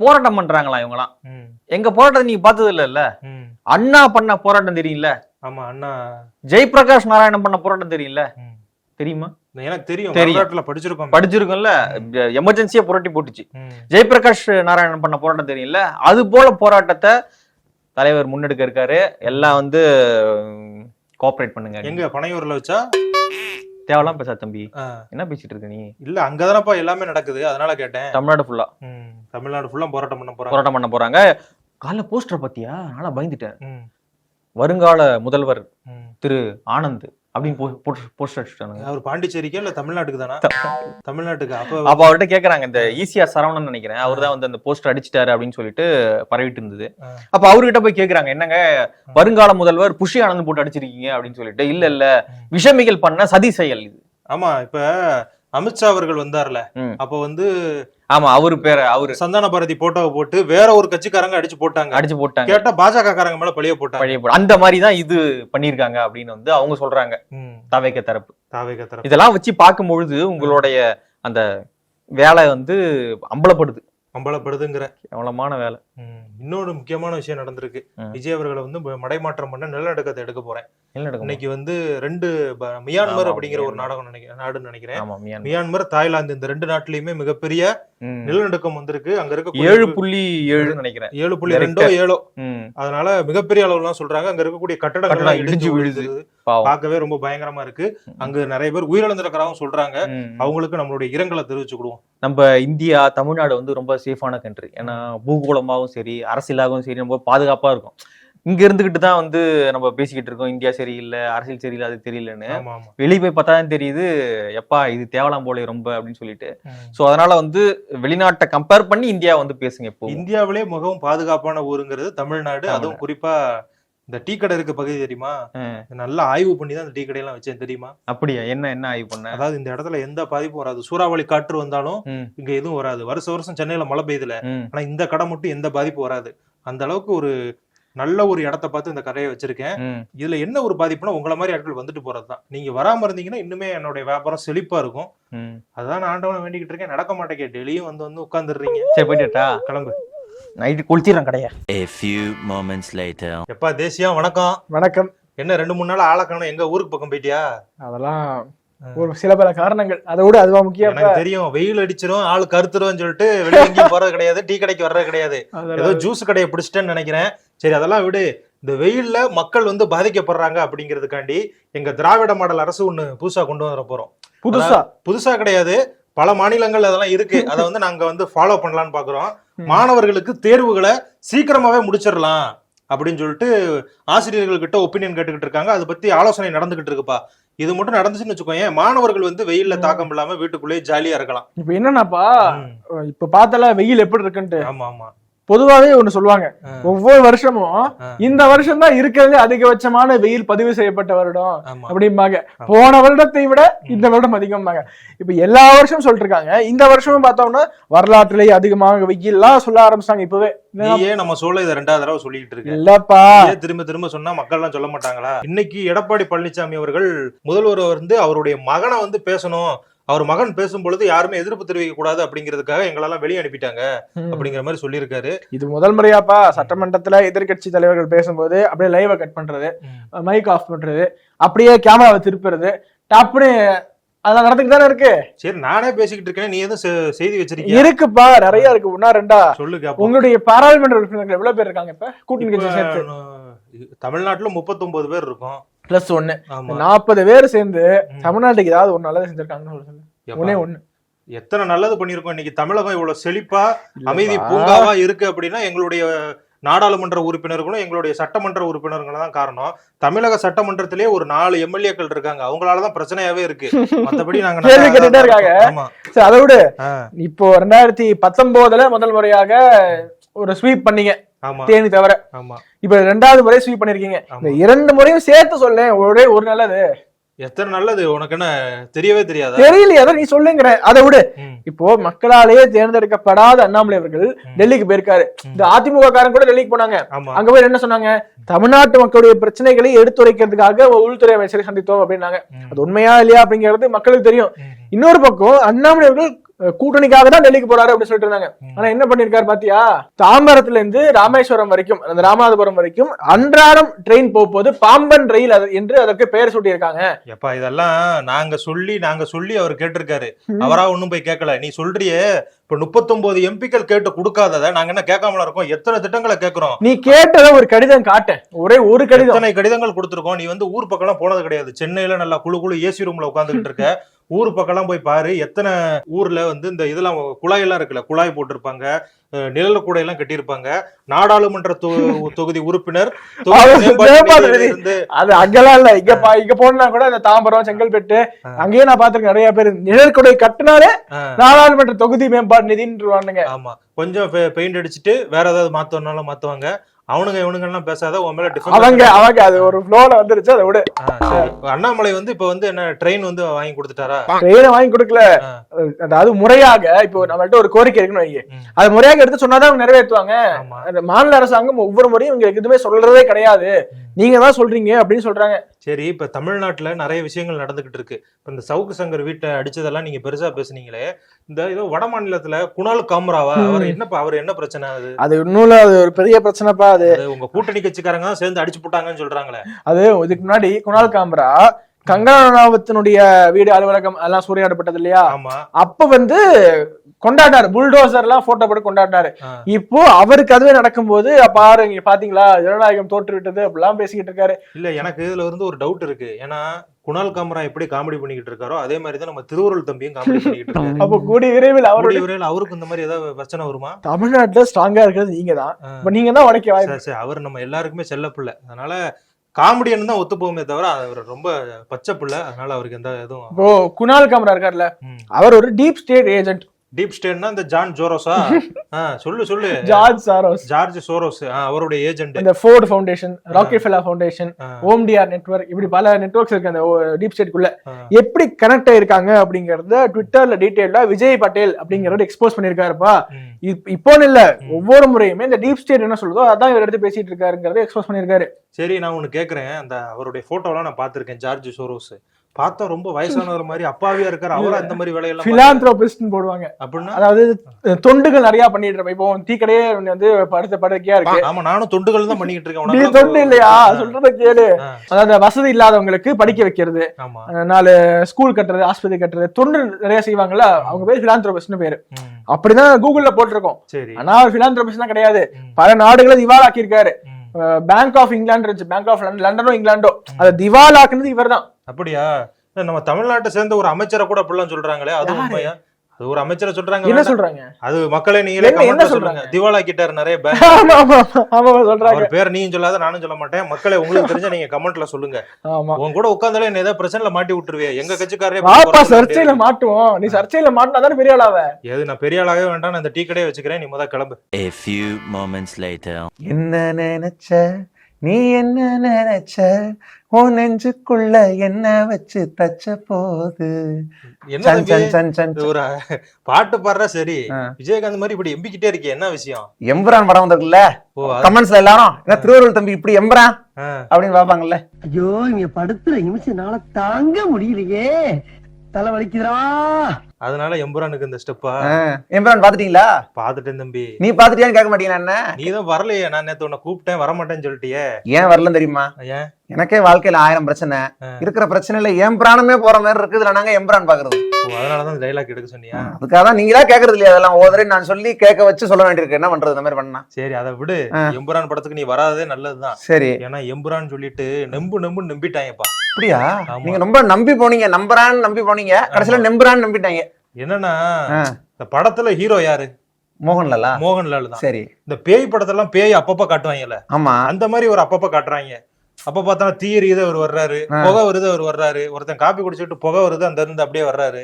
போராட்டம் பண்றாங்களா இவங்கலாம் எங்க போராட்டத்தை நீங்க பார்த்தது இல்ல ம். அண்ணா பண்ண போராட்டம் தெரியும்ல? ஆமா அண்ணா. ஜெயபிரகாஷ் நாராயணன் பண்ண போராட்டம் தெரியும்ல? ம். தெரியுமா? எனக்கு தெரியும். வரலாற்றுல படிச்சிருக்கோம். படிச்சிருக்கோம்ல? எமர்ஜென்சியா புரட்டி போட்டுச்சு. ஜெயபிரகாஷ் நாராயணன் பண்ண போராட்டம் தெரியும்ல? அது போல போராட்டத்தை தலைவர் முன்னெடுக்க இருக்காரு. எல்லாம் வந்து கோஆபரேட் பண்ணுங்க. எங்க? பனையூர்ல வச்சா? தேவலாம் பேசா தம்பி. என்ன பேசிட்டு இருக்க நீ? இல்ல அங்கதானப்பா எல்லாமே நடக்குது. அதனால கேட்டேன். தமிழ்நாடு ஃபுல்லா தமிழ்நாடு ஃபுல்லா போராட்டம் பண்ண போறாங்க. போராட்டம் பண்ண போறாங்க. காலைல போஸ்டர் பாத்தியா? நானா பயந்துட்டேன். வருங்கால முதல்வர். திரு ஆனந்த். அப்படின்னு போஸ்டர் அடிச்சுட்டானுங்க. அவர் பாண்டிச்சேரிக்கா இல்ல தமிழ்நாட்டுக்கு தானா? தமிழ்நாட்டுக்கு. அப்ப அப்ப அவர்கிட்ட கேக்குறாங்க இந்த ஈசிஆர் சரவணன் நினைக்கிறேன். அவர் தான் வந்து அந்த போஸ்டர் அடிச்சிட்டாரு அப்படின்னு சொல்லிட்டு பரவிட்டு இருந்தது. அப்ப அவர்கிட்ட போய் கேக்குறாங்க என்னங்க வருங்கால முதல்வர் புஷி ஆனந்த் போட்டு அடிச்சிருக்கீங்க அப்படின்னு சொல்லிட்டு. இல்ல இல்ல. விஷமிகள் பண்ண சதி செயல் இது. ஆமா இப்ப அமித்ஷா அவர்கள் வந்தார்ல. அப்ப வந்து ஆமா அவரு பேர அவரு. சந்தான பாரதி போட்டோவை போட்டு வேற ஒரு கட்சிக்காரங்க அடிச்சு போட்டாங்க. அடிச்சு போட்டாங்க. கேட்டா பாஜக காரங்க மேல பழிய போட்டாங்க. பழைய போ- அந்த மாதிரி தான் இது பண்ணிருக்காங்க அப்படின்னு வந்து அவங்க சொல்றாங்க. ம், தவைக்க தரப்பு. தாவேக தரப்பு. இதெல்லாம் வச்சு பார்க்கும் பொழுது உங்களுடைய அந்த வேலை வந்து அம்பலப்படுது. அம்பலப்படுதுங்கிற. கேவலமான வேலை. இன்னொரு முக்கியமான விஷயம் நடந்திருக்கு. விஜய் அவர்களை வந்து மடைமாற்றம் பண்ண நிலநடுக்கத்தை எடுக்க போறேன். இன்னைக்கு வந்து ரெண்டு மியான்மர் அப்படிங்கிற ஒரு. நாடகம் நினைக்கிறேன் நாடுன்னு நினைக்கிறேன். மியான்மர். தாய்லாந்து இந்த ரெண்டு நாட்டிலயுமே மிகப்பெரிய. நிலநடுக்கம் வந்திருக்கு. அங்க இருக்க ஏழு புள்ளி ஏழுன்னு நினைக்கிறேன். ஏழு புள்ளி ரெண்டோ ஏழோ. அதனால மிகப்பெரிய அளவுலாம் சொல்றாங்க. அங்க இருக்கக்கூடிய கட்டடங்கள் கட்டடம் எல்லாம் இடிஞ்சு விழுது. பார்க்கவே ரொம்ப பயங்கரமா இருக்கு. அங்க நிறைய பேர் உயிரிழந்திருக்கிறவங்க சொல்றாங்க. அவங்களுக்கு நம்மளுடைய இரங்கலை தெரிவிச்சுக்கிடுவோம். நம்ம இந்தியா தமிழ்நாடு வந்து ரொம்ப சேஃபான கண்ட்ரி ஏன்னா பூகோளமாகவும் சரி அரசியலாகவும் சரி ரொம்ப பாதுகாப்பா இருக்கும். இங்க இருந்துகிட்டு தான் வந்து நம்ம பேசிக்கிட்டு இருக்கோம். இந்தியா சரியில்லை அரசியல் சரியில்லை அது தெரியலன்னு. வெளியே போய் பார்த்தா தான் தெரியுது எப்பா இது தேவலாம் போல ரொம்ப அப்படின்னு சொல்லிட்டு. சோ அதனால வந்து வெளிநாட்டை கம்பேர் பண்ணி இந்தியா வந்து பேசுங்க இப்போ இந்தியாவிலே மிகவும் பாதுகாப்பான ஊருங்கிறது தமிழ்நாடு. தமிழ்நாடு. அதுவும் குறிப்பா இந்த டீ கடை இருக்க பகுதி தெரியுமா. நல்லா ஆய்வு பண்ணி தான் இந்த டீ கடையெல்லாம் வச்சேன் தெரியுமா? அப்படியா? என்ன என்ன ஆய்வு பண்ண? அதாவது இந்த இடத்துல எந்த பாதிப்பும் வராது. சூறாவளி காற்று வந்தாலும். இங்க எதுவும் வராது. வருஷ வருஷம் சென்னையில மழை பெய்யுதுல. ஆனா இந்த கடை மட்டும் எந்த பாதிப்பும் வராது. அந்த அளவுக்கு ஒரு நல்ல ஒரு இடத்த பார்த்து இந்த கடையை வச்சிருக்கேன். இதுல என்ன ஒரு பாதிப்புனா உங்களை மாதிரி ஆட்கள் வந்துட்டு போறதுதான் நீங்க வராம இருந்தீங்கன்னா இன்னுமே என்னுடைய வியாபாரம் செழிப்பா இருக்கும். அதான் நான் ஆண்டவனை வேண்டிக்கிட்டு இருக்கேன். நடக்க மாட்டேங்க டெய்லியும் வந்து வந்து உட்காந்துடுறீங்க சரி போயிட்டுட்டா கிளம்பு. நைட்டு கொளுத்திடுறேன் கடையை. A few moments later. எப்பா தேசியா வணக்கம். வணக்கம். என்ன ரெண்டு மூணு நாள் ஆளக்கணும் எங்க ஊருக்கு பக்கம் போயிட்டியா? அதெல்லாம் ஒரு சில பல காரணங்கள். அதை விட அதுவா முக்கியம் எனக்கு தெரியும். வெயில் அடிச்சிரும் ஆள் கருத்துருன்னு சொல்லிட்டு வெளிய எங்கேயும் போறது கிடையாது டீ கடைக்கு வர்றது கிடையாது. ஏதோ ஜூஸ் கடையை பிடிச்சிட்டேன்னு நினைக்கிறேன். சரி அதெல்லாம் விடு. இந்த வெயில்ல மக்கள் வந்து பாதிக்கப்படுறாங்க அப்படிங்கிறதுக்காண்டி எங்க திராவிட மாடல் அரசு ஒண்ணு புதுசா கொண்டு வர போறோம். புதுசா? புதுசா கிடையாது. பல மாநிலங்கள் அதெல்லாம் இருக்கு. அதை வந்து நாங்க வந்து ஃபாலோ பண்ணலாம்னு பாக்குறோம். மாணவர்களுக்கு தேர்வுகளை சீக்கிரமாவே முடிச்சிடலாம் அப்படின்னு சொல்லிட்டு ஆசிரியர்கள் கிட்ட ஒப்பீனியன் கேட்டுக்கிட்டு இருக்காங்க. அதை பத்தி ஆலோசனை நடந்துகிட்டு இருக்குப்பா. இது மட்டும் நடந்துச்சுன்னு வச்சுக்கோங்க மாணவர்கள் வந்து வெயில்ல தாக்கம் இல்லாம வீட்டுக்குள்ளேயே ஜாலியா இருக்கலாம். இப்ப என்னன்னாப்பா. இப்ப பார்த்தல வெயில் எப்படி இருக்குன்ட்டு. ஆமா ஆமா. பொதுவாவே ஒண்ணு சொல்லுவாங்க. ஒவ்வொரு வருஷமும். இந்த வருஷம் தான் இருக்கிறதுல அதிகபட்சமான வெயில் பதிவு செய்யப்பட்ட வருடம் அப்படிம்பாங்க. போன வருடத்தை விட இந்த வருடம் அதிகம்பாங்க. இப்ப எல்லா வருஷமும் சொல்லிட்டு இருக்காங்க இந்த வருஷமும் பார்த்தோம்னா வரலாற்றிலேயே அதிகமாக வெயில்லாம் சொல்ல ஆரம்பிச்சாங்க இப்பவே. நீயே நம்ம சொல்ல இதை ரெண்டாவது தடவை சொல்லிட்டு இருக்க? இல்லப்பா. ஏன் திரும்ப திரும்ப சொன்னா மக்கள் எல்லாம் சொல்ல மாட்டாங்களா? இன்னைக்கு எடப்பாடி பழனிசாமி அவர்கள் முதல்வர் வந்து அவருடைய மகனை வந்து பேசணும். அவர் மகன் பேசும் பொழுது யாருமே எதிர்ப்பு தெரிவிக்க கூடாது அப்படிங்கிறதுக்காக எங்களெல்லாம் வெளியே அனுப்பிட்டாங்க. அப்படிங்கிற மாதிரி சொல்லியிருக்காரு. இது முதல் முறையாப்பா. சட்டமன்றத்துல எதிர்க்கட்சி தலைவர்கள் பேசும்போது அப்படியே லைவை கட் பண்றது மைக் ஆஃப் பண்றது அப்படியே கேமராவை திருப்புறது டப்புன்னு அதெல்லாம் நடந்துட்டு தானே இருக்கு? சரி நானே பேசிக்கிட்டு இருக்கேன். நீ எதுவும் செய்தி வச்சிருக்கியா? இருக்குப்பா. நிறைய இருக்கு. ஒன்னா ரெண்டா? சொல்லு கேப்போம். உங்களுடைய பாராளுமன்ற உறுப்பினர்கள் எவ்வளவு பேர் இருக்காங்க இப்ப? கூட்டணி கட்சி சேர்த்து. தமிழ்நாட்டுல 39 பேர் இருக்கும். பிளஸ் ஒண்ணு. ஆமா. நாற்பது பேர் சேர்ந்து. தமிழ்நாட்டுக்கு ஏதாவது ஒரு நல்லது செஞ்சிருக்காங்கன்னு. எப்பா, ஒண்ணே ஒண்ணு. எத்தனை நல்லது பண்ணிருக்கோம் இன்னைக்கு? தமிழகம் இவ்வளவு செழிப்பா அமைதி. பூங்காவா இருக்கு அப்படின்னா எங்களுடைய நாடாளுமன்ற உறுப்பினர்களும் எங்களுடைய சட்டமன்ற உறுப்பினர்களும் தான் காரணம். தமிழக சட்டமன்றத்திலே ஒரு நாலு எம்எல்ஏக்கள் இருக்காங்க. அவங்களாலதான் பிரச்சனையாவே இருக்கு. மத்தபடி நாங்க இருக்காங்க. அதை விட. இப்போ ரெண்டாயிரத்தி பத்தொன்பதுல முதல் முறையாக ஒரு ஸ்வீப் பண்ணீங்க. தேனி தவிர. இப்ப ரெண்டாவது முறை ஸ்வீப் பண்ணிருக்கீங்க. இந்த இரண்டு முறையும் சேர்த்து சொல்ல ஒரே ஒரு நல்லது. எத்தனை நல்லது? உனக்கு என்ன தெரியவே தெரியாதா? தெரியலையே நீ சொல்லுங்கிற. அதை விடு. இப்போ மக்களாலேயே தேர்ந்தெடுக்கப்படாத அண்ணாமலை அவர்கள். டெல்லிக்கு போயிருக்காரு. இந்த அதிமுக காரன் கூட டெல்லிக்கு போனாங்க. அங்க போய் என்ன சொன்னாங்க? தமிழ்நாட்டு மக்களுடைய பிரச்சனைகளை எடுத்துரைக்கிறதுக்காக உள்துறை அமைச்சரை சந்தித்தோம் அப்படின்னாங்க. அது உண்மையா இல்லையா அப்படிங்கிறது மக்களுக்கு தெரியும். இன்னொரு பக்கம் அண்ணாமலை அவர்கள் கூட்டணிக்காக தான் டெல்லிக்கு போறாரு அப்படின்னு சொல்லிட்டு இருந்தாங்க. ஆனா என்ன பண்ணிருக்காரு பாத்தியா? தாம்பரத்துல இருந்து ராமேஸ்வரம் வரைக்கும் அந்த ராமநாதபுரம் வரைக்கும் அன்றாடம் ட்ரெயின் போகும்போது பாம்பன் ரயில் என்று அதற்கு பெயர் சூட்டியிருக்காங்க. எப்பா இதெல்லாம் நாங்க சொல்லி நாங்க சொல்லி அவர் கேட்டிருக்காரு. அவரா ஒண்ணும் போய் கேட்கல. நீ சொல்றியே இப்ப 39 எம்பிக்கள் கேட்டு கொடுக்காதத நாங்க என்ன கேட்காமல இருக்கோம்? எத்தனை திட்டங்களை கேட்கிறோம்? நீ கேட்டத ஒரு கடிதம் காட்டேன். ஒரே ஒரு கடிதம். கடிதங்கள் கொடுத்திருக்கோம்? நீ வந்து ஊர் பக்கம்லாம் போனது கிடையாது. சென்னையில நல்லா குழு குழு ஏசி ரூம்ல உட்காந்துக்கிட்டு இருக்க. ஊர் பக்கம்லாம் போய் பாரு. எத்தனை ஊர்ல வந்து இந்த இதெல்லாம் குழாயெல்லாம் இருக்குல்ல குழாய் போட்டிருப்பாங்க. நிழல் கூடையெல்லாம் கட்டியிருப்பாங்க. நாடாளுமன்ற தொகுதி உறுப்பினர் அது அங்கெல்லாம் இல்ல. இங்க பா இங்க போனா கூட இந்த தாம்பரம் செங்கல்பட்டு. அங்கேயே நான் பாத்திருக்கேன். நிறைய பேர் நிழற்குடை கட்டினாலே அஹ், நாடாளுமன்ற தொகுதி மேம்பாடு நிதின்றுவானுங்க. ஆமா. கொஞ்சம் பெயிண்ட் அடிச்சுட்டு வேற ஏதாவது மாத்தணும்னாலும் மாத்துவாங்க. அவனுங்க இவனுங்க எல்லாம் பேசாத உன் மேல அவங்க அவங்க அது ஒரு ஃப்ளோல வந்துருச்சு அதை விட. அண்ணாமலை வந்து இப்ப வந்து என்ன ட்ரெயின் வந்து வாங்கி கொடுத்துட்டாரா ட்ரெயினை வாங்கி கொடுக்கல. அதாவது முறையாக இப்போ நம்மள்ட்ட ஒரு கோரிக்கை இருக்குன்னு வைங்க. அது முறையாக எடுத்து சொன்னாதான் அவங்க நிறைவேற்றுவாங்க மாநில அரசாங்கம் ஒவ்வொரு முறையும் இவங்களுக்கு எதுவுமே சொல்றதே கிடையாது. நீங்க தான் சொல்றீங்க அப்படின்னு சொல்றாங்க. சரி இப்ப தமிழ்நாட்டுல நிறைய விஷயங்கள் நடந்துகிட்டு இருக்கு. இப்ப இந்த சவுக்கு சங்கர் வீட்டை அடிச்சதெல்லாம் நீங்க பெருசா பேசுனீங்களே இந்த ஏதோ வட மாநிலத்துல குணால் காமராவா. அவர் என்னப்பா அவர் என்ன பிரச்சனை அது? அது இன்னும் அது ஒரு பெரிய பிரச்சனைப்பா அது. உங்க கூட்டணி கட்சிக்காரங்க சேர்ந்து அடிச்சு போட்டாங்கன்னு சொல்றாங்களே. அது இதுக்கு முன்னாடி குணால் காம்ரா கங்கனா ரனாவத்தினுடைய வீடு அலுவலகம் எல்லாம் சூறையாடப்பட்டது இல்லையா? ஆமா. அப்ப வந்து கொண்டாடினாரு. புல்டோசர் எல்லாம் போட்டோ போட்டு கொண்டாடினாரு. இப்போ அவருக்கு அதுவே நடக்கும்போது பாரு இங்க பாத்தீங்களா ஜனநாயகம் தோற்று விட்டது அப்படிலாம் பேசிக்கிட்டு இருக்காரு. இல்ல எனக்கு இதுல வந்து ஒரு டவுட் இருக்கு. ஏன்னா குணால் காமரா எப்படி காமெடி பண்ணிக்கிட்டு இருக்காரோ அதே மாதிரி தான் நம்ம திருவுருள் தம்பியும் காமெடி பண்ணிக்கிட்டு இருக்காரு. அப்போ கூடிய விரைவில் அவருடைய விரைவில் அவருக்கும் இந்த மாதிரி ஏதாவது பிரச்சனை வருமா? தமிழ்நாட்டுல ஸ்ட்ராங்கா இருக்கிறது நீங்க தான். நீங்க தான் உடைக்க வாய்ப்பு. அவர் நம்ம எல்லாருக்குமே செல்ல பிள்ளை. அதனால காமெடியன் தான் ஒத்து போகுமே தவிர அவர் ரொம்ப பச்சை பிள்ளை. அதனால அவருக்கு எந்த எதுவும் இப்போ குணால் காமரா இருக்கார்ல. அவர் ஒரு டீப் ஸ்டேட் ஏஜென்ட் டீப் ஸ்டேட்னா இந்த ஜான் ஜோரோஸா (laughs) சொல்லு சொல்லு. ஜார்ஜ் சாரோஸ் ஜார்ஜ் சோரோஸ் அவருடைய ஏஜென்ட் இந்த Ford foundation Rockefeller foundation ஓம் டிஆர் நெட்வொர்க் இப்படி பல நெட்வொர்க்ஸ் இருக்கு அந்த டீப் ஸ்டேட்குள்ள எப்படி கனெக்ட் ஆயிருக்காங்க அப்படிங்கறத ட்விட்டர்ல டீடைல்டா விஜய் பட்டேல் அப்படிங்கறத எக்ஸ்போஸ் பண்ணிருக்காருப்பா இப்- இப்போன்னு இல்ல ஒவ்வொரு முறையுமே இந்த டீப் ஸ்டேட் என்ன சொல்லுதோ அதான் இவர் எடுத்து பேசிட்டு இருக்காருங்கிறத எக்ஸ்போஸ் பண்ணிருக்காரு சரி நான் ஒண்ணு கேக்குறேன். அந்த அவருடைய போட்டோலாம் நான் பார்த்திருக்கேன் ஜார்ஜ் சோரோஸ் பார்த்தா ரொம்ப வயசானவர் மாதிரி அப்பாவியா இருக்காரு அவரும் அந்த மாதிரி வேலையெல்லாம் பார்த்தாரு. பிலாந்த்ரோபிஸ்ட் போடுவாங்க. அப்படின்னா? அதாவது தொண்டுகள் நிறைய பண்ணிட்டு இருப்பேன். இப்போ டீ கடையே வந்து படுத்த படுக்கையா இருக்கு. ஆமா நானும் தொண்டுகள் தான் பண்ணிக்கிட்டு இருக்கேன். நீ தொண்டு இல்லையா. சொல்றத கேளு. அதாவது வசதி இல்லாதவங்களுக்கு படிக்க வைக்கிறது. நாலு ஸ்கூல் கட்டுறது ஆஸ்பத்திரி கட்டுறது தொண்டு நிறைய செய்வாங்கல்ல அவங்க பேர் பிலாந்த்ரோபிஸ்ட்னு பேரு. அப்படிதான் கூகுள்ல போட்டிருக்கோம். ஆனா அவர் பிலாந்த்ரோபிஸ்ட் தான் கிடையாது. பல நாடுகளை திவாலாக்கி இருக்காரு ம். பேங்க் ஆஃப் இங்கிலாந்து இருந்துச்சு. பேங்க் ஆஃப் லண்டனோ இங்கிலாண்டோ அதை திவாலாக்குனது இவர்தான். அப்படியா? நம்ம தமிழ்நாட்டை சேர்ந்த ஒரு அமைச்சரை கூட அப்படிலாம் சொல்றாங்களே அது? உண்மையா? அது ஒரு அமைச்சரை சொல்றாங்க என்ன. சொல்றாங்க? அது மக்களே நீங்களே என்ன- சொல்றாங்க? சொல்லுங்க திவாலாக்கிட்டாரு நிறைய (laughs) அவர் பேர் நீயும் சொல்லாத நானும் சொல்ல மாட்டேன். மக்களே உங்களுக்கு தெரிஞ்சா நீங்க கமெண்ட்ல சொல்லுங்க. ஆமா. உன் கூட உட்காந்தாலே என்ன ஏதாவது பிரச்சனைல மாட்டி விட்டுருவே எங்க கட்சிக்காரரே வாப்பா சர்ச்சையில மாட்டுவோம். நீ சர்ச்சையில மாட்டினா தானே பெரிய ஆளாவ? எது நான் பெரிய ஆளாகவே வேண்டாம். நான் இந்த டீ கடையை வச்சுக்கிறேன். நீ முத கிளம்பு. A few moments later. என்ன நினைச்ச? நீ என்ன நினைச்ச? உன் நெஞ்சுக்குள்ள என்ன வச்சு தச்ச போது என்ன சன் தம்பி? சன் சன் சன் இது ஒரு பாட்டு பாடுற சரி. விஜயகாந்த் மாதிரி இப்படி எம்பிக்கிட்டே இருக்கே என்ன விஷயம்? எம்புரான் படம் வந்திருக்குல்ல? ஓ கமெண்ட்ஸ்ல எல்லாரும் என்ன திருவள்ளுவர் தம்பி இப்படி எம்புறான் ஆ. அப்படின்னு பாப்பாங்கல்ல ஐயோ இங்க படுத்துற நிமிஷம்னால தாங்க முடியலையே. தலை வலிக்குதுடா. அதனால எம்புரானுக்கு இந்த ஸ்டெப்பா எம்புரான் பாத்துட்டீங்களா பாத்துட்டேன் தம்பி. நீ பாத்துட்டியான்னு கேட்க மாட்டீங்களா என்ன? நீ தான் வரலையே. நான் நேத்து உன்னை கூப்பிட்டேன் வரமாட்டேன்னு சொல்லிட்டியே. ஏன் வரலன்னு தெரியுமா? ஏன்? எனக்கே வாழ்க்கையில ஆயிரம் பிரச்சனை. இருக்கிற பிரச்சனையில என் பிராணமே போற மாதிரி இருக்குதுல நாங்க எம்பிரான் பாக்குறது அதனாலதான் டைலாக் எடுக்க சொன்னியா? அதுக்காக தான் நீங்களா கேக்குறது இல்லையா அதெல்லாம்? ஓதரே நான் சொல்லி கேட்க வச்சு சொல்ல வேண்டியிருக்கு. என்ன பண்றது இந்த மாதிரி பண்ணா? சரி அதை விடு. எம்புரான் படத்துக்கு நீ வராதே நல்லதுதான். சரி. ஏன்னா எம்புரான் சொல்லிட்டு நெம்பு நெம்பு நம்பிட்டாங்கப்பா அப்படியா. நீங்க ரொம்ப நம்பி போனீங்க. நம்புறான்னு நம்பி போனீங்க. கடைசியில நம்புறான்னு நம்பிட்டாங்க. என்னன்னா. இந்த படத்துல ஹீரோ யாரு? மோகன்லாலா? மோகன்லால் தான். சரி. இந்த பேய் படத்தெல்லாம் பேய் அப்பப்ப காட்டுவாங்கல்ல? ஆமா. அந்த மாதிரி ஒரு அப்பப்ப காட்டுறாங்க. அப்ப பார்த்தா தீ எரியுது அவர் வர்றாரு. புகை வருது அவர் வர்றாரு ஒருத்தன் காப்பி குடிச்சிட்டு புகை வருது அந்த இருந்து அப்படியே வர்றாரு.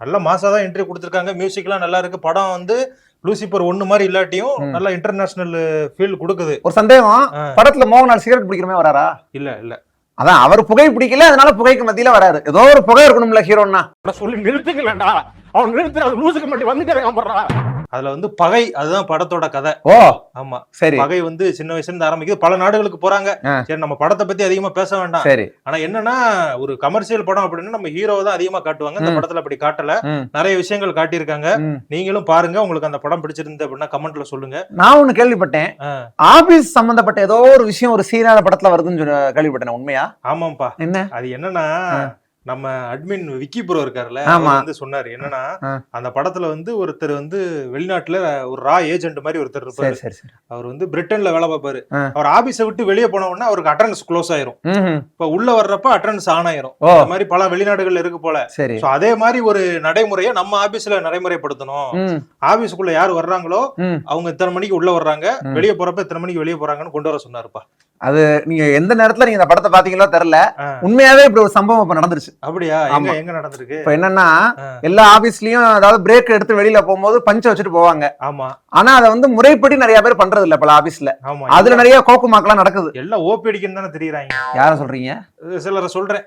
நல்ல மாசா தான் என்ட்ரி கொடுத்துருக்காங்க. மியூசிக்லாம் நல்லா இருக்கு. படம் வந்து லூசிபர் ஒண்ணு மாதிரி இல்லாட்டியும். நல்ல இன்டர்நேஷனல் ஃபீல் கொடுக்குது. ஒரு சந்தேகம். படத்துல மோகன்லால் சிகரெட் பிடிக்கிறமே வராரா? இல்ல இல்ல. அதான் அவர் புகை பிடிக்கல அதனால புகைக்கு மத்தியில வராரு. ஏதோ ஒரு புகை இருக்கணும்ல ஹீரோன்னா. சொல்லி நிறுத்துக்கலடா அவன் நிறுத்துற லூசுக்கு மட்டும் போடுறா. அதுல வந்து பகை அதுதான் படத்தோட கதை. ஓ ஆமா. சரி. பகை வந்து சின்ன வயசுல இருந்து ஆரம்பிக்குது. பல நாடுகளுக்கு போறாங்க. சரி நம்ம படத்தை பத்தி அதிகமா பேச வேண்டாம். சரி. ஆனா என்னன்னா ஒரு கமர்ஷியல் படம் அப்படின்னு நம்ம ஹீரோவை தான் அதிகமா காட்டுவாங்க. இந்த. படத்துல அப்படி காட்டல. நிறைய விஷயங்கள் காட்டியிருக்காங்க. நீங்களும் பாருங்க. உங்களுக்கு அந்த படம் பிடிச்சிருந்து அப்படின்னா கமெண்ட்ல சொல்லுங்க. நான் ஒண்ணு கேள்விப்பட்டேன். ஆபீஸ் சம்பந்தப்பட்ட ஏதோ ஒரு விஷயம் ஒரு சீனான படத்துல வருதுன்னு கேள்விப்பட்டேன் உண்மையா? ஆமாப்பா என்ன? அது என்னன்னா. நம்ம அட்மின் விக்கி ப்ரோ இருக்காருல்ல வந்து சொன்னாரு. என்னன்னா. அந்த படத்துல வந்து ஒருத்தர் வந்து வெளிநாட்டுல ஒரு ரா ஏஜென்ட் மாதிரி ஒருத்தர் இருப்பாரு. அவர் வந்து பிரிட்டன்ல வேலை பார்ப்பாரு. அவர் ஆபீஸை விட்டு வெளியே போன உடனே அவருக்கு அட்டண்டன்ஸ் க்ளோஸ் ஆயிரும். இப்ப உள்ள வர்றப்ப அட்டண்டன்ஸ் ஆன் ஆயிரும். ஓ. இந்த மாதிரி பல வெளிநாடுகள்ல இருக்கு போல. சோ அதே மாதிரி ஒரு நடைமுறையை நம்ம ஆபீஸ்ல நடைமுறைப்படுத்தணும். ஆபீஸ்க்குள்ள யார் வர்றாங்களோ. அவங்க இத்தனை மணிக்கு உள்ள வர்றாங்க. வெளியே போறப்ப இத்தனை மணிக்கு வெளியே போறாங்கன்னு கொண்டு வர சொன்னாருப்பா. அது நீங்க எந்த நேரத்துல நீங்க இந்த படத்தை பாத்தீங்களோ தெரியல. உண்மையாவே இப்படி ஒரு சம்பவம் இப்ப நடந்துருச்சு. அப்படியா? ஆமா. எங்க நடந்திருக்கு? இப்ப என்னன்னா. எல்லா ஆபீஸ்லயும் அதாவது பிரேக் எடுத்து வெளியில போகும்போது பஞ்ச வச்சுட்டு போவாங்க. ஆமா. ஆனா அதை வந்து முறைப்படி நிறைய பேர் பண்றது இல்ல பல ஆபீஸ்ல. அதுல நிறைய கோக்குமாக்கெல்லாம் நடக்குது. எல்லாம் ஓபி அடிக்கணும் தானே தெரியுறாங்க. யார சொல்றீங்க? சிலரை சொல்றேன்.